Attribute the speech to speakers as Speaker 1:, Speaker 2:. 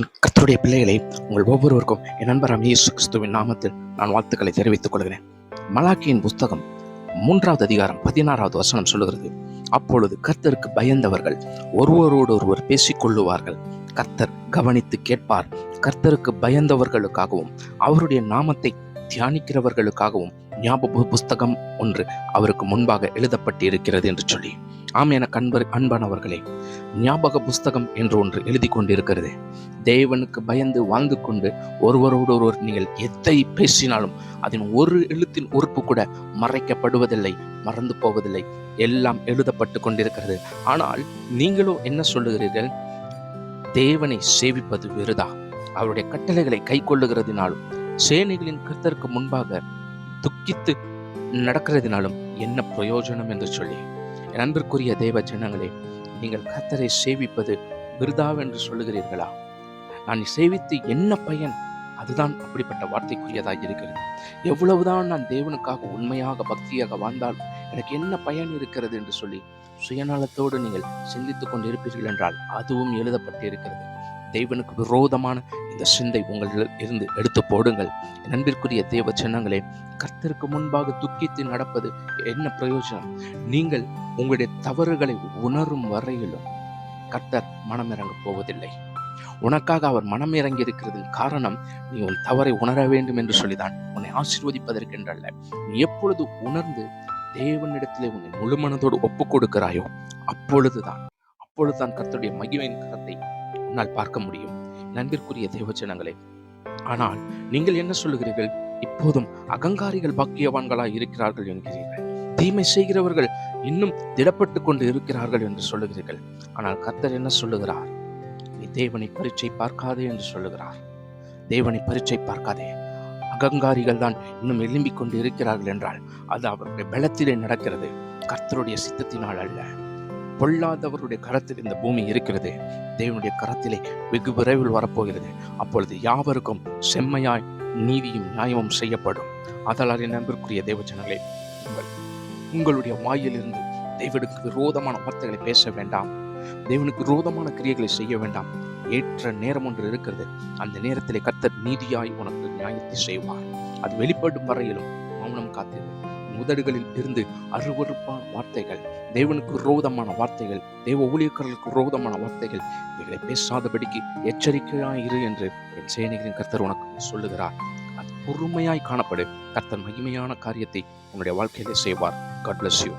Speaker 1: கர்த்தருடைய பிள்ளைகளை உங்கள் ஒவ்வொருவருக்கும் என் நண்பராம் இயேசு கிறிஸ்துவின் நாமத்தில் நான் வாழ்த்துக்களை தெரிவித்துக் கொள்கிறேன். மலாக்கியின் புஸ்தகம் மூன்றாவது அதிகாரம் பதினாறாவது வசனம் சொல்லுகிறது அப்பொழுது கர்த்தருக்கு பயந்தவர்கள் ஒருவரோடு ஒருவர் பேசிக்கொள்ளுவார்கள். கர்த்தர் கவனித்து கேட்பார். கர்த்தருக்கு பயந்தவர்களுக்காகவும் அவருடைய நாமத்தை தியானிக்கிறவர்களுக்காகவும் ஞாபக புஸ்தகம் ஒன்று அவருக்கு முன்பாக எழுதப்பட்டிருக்கிறது என்று சொல்லி. ஆம் என கண்பர் அன்பானவர்களே ஞாபக புஸ்தகம் என்று ஒன்று எழுதி கொண்டிருக்கிறது. தேவனுக்கு பயந்து வாழ்ந்து கொண்டு ஒருவரோடு ஒருவர் நீங்கள் எதை பேசினாலும் அதன் ஒரு எழுத்தின் உறுப்பு கூட மறைக்கப்படுவதில்லை மறந்து போவதில்லை. எல்லாம் எழுதப்பட்டு கொண்டிருக்கிறது. ஆனால் நீங்களோ என்ன சொல்லுகிறீர்கள்? தேவனை சேவிப்பது விருதா அவருடைய கட்டளைகளை கை கொள்ளுகிறதினாலும் சேனைகளின் கர்த்தருக்கு முன்பாக துக்கித்து நடக்கிறதினாலும் என்ன பிரயோஜனம் என்று சொல்லி. என் அன்பிற்குரிய தேவ ஜனங்களே நீங்கள் கத்தரை சேவிப்பது விருதாவென்று சொல்லுகிறீர்களா? நான் சேவித்து என்ன பயன்? அதுதான் அப்படிப்பட்ட வார்த்தைக்குரியதாக இருக்கிறது. எவ்வளவுதான் நான் தேவனுக்காக உண்மையாக பக்தியாக வாழ்ந்தால் எனக்கு என்ன பயன் இருக்கிறது என்று சொல்லி சுயநலத்தோடு நீங்கள் சிந்தித்துக் கொண்டிருப்பீர்கள் என்றால் அதுவும் எழுதப்பட்டு இருக்கிறது தேவனுக்கு விரோதமான இந்த சிந்தை உங்களில் இருந்து எடுத்து போடுங்கள். நண்பிற்குரிய தேவ சின்னங்களே கர்த்தருக்கு முன்பாக துக்கித்து நடப்பது என்ன பிரயோஜனம்? நீங்கள் உங்களுடைய தவறுகளை உணரும் வரையிலும் கர்த்தர் மனமிறங்க போவதில்லை. உனக்காக அவர் மனம் இறங்கி இருக்கிறது காரணம் நீ உன் தவறை உணர வேண்டும் என்று சொல்லிதான். உன்னை ஆசீர்வதிப்பதற்கென்றல்ல. நீ எப்பொழுது உணர்ந்து தேவனிடத்திலே உன்னை முழு மனதோடு ஒப்பு கொடுக்கிறாயோ அப்பொழுதுதான் அப்பொழுதுதான் கர்த்தருடைய மகிமையின் கரத்தை உன்னால் பார்க்க முடியும். நண்பிற்குரிய தேவச்சனங்களே ஆனால் நீங்கள் என்ன சொல்லுகிறீர்கள்? இப்போதும் அகங்காரிகள் பாக்கியவான்களாய் இருக்கிறார்கள் என்கிறீர்கள். தீமை செய்கிறவர்கள் இன்னும் திடப்பட்டு கொண்டு இருக்கிறார்கள் என்று சொல்லுகிறீர்கள். ஆனால் கர்த்தர் என்ன சொல்லுகிறார்? நீ தேவனை பரீட்சை பார்க்காதே என்று சொல்லுகிறார். தேவனை பரீட்சை பார்க்காதே. அகங்காரிகள் தான் இன்னும் எழும்பிக் கொண்டு இருக்கிறார்கள் என்றால் அது அவருடைய பலத்திலே நடக்கிறது. கர்த்தருடைய சித்தத்தினால் அல்ல. பொல்லாதவருடைய கரத்தில் இந்த பூமி இருக்கிறது. தேவனுடைய கரத்திலே வெகு விரைவில் வரப்போகிறது. அப்பொழுது யாவருக்கும் செம்மையாய் நீதியும் நியாயமும் செய்யப்படும். அதனால் என் நண்பிற்குரிய தேவஜனங்களே உங்கள் உங்களுடைய வாயிலிருந்து தேவனுக்கு விரோதமான வார்த்தைகளை பேச வேண்டாம். தேவனுக்கு விரோதமான கிரியைகளை செய்ய வேண்டாம். ஏற்ற நேரம் ஒன்று இருக்கிறது. அந்த நேரத்திலே கர்த்தர் நீதியாய் உனக்கு நியாயத்தை செய்வார். அது வெளிப்படும் வரையிலும் மௌனம் காத்திருக்கும் உதடுகளில் இருந்து அருவறுப்பான வார்த்தைகள் தேவனுக்கு ரோதமான வார்த்தைகள் தேவ ஊழியக்காரர்களுக்கு ரோதமான வார்த்தைகள் இவைகளை பேசாதபடிக்கு எச்சரிக்கையாய் இரு என்று என் சேனைகளின் கர்த்தர் உனக்கு சொல்லுகிறார். அது பொறுமையாய் காணப்படு. கர்த்தர் மகிமையான காரியத்தை உன்னுடைய வாழ்க்கையிலே செய்வார். God bless you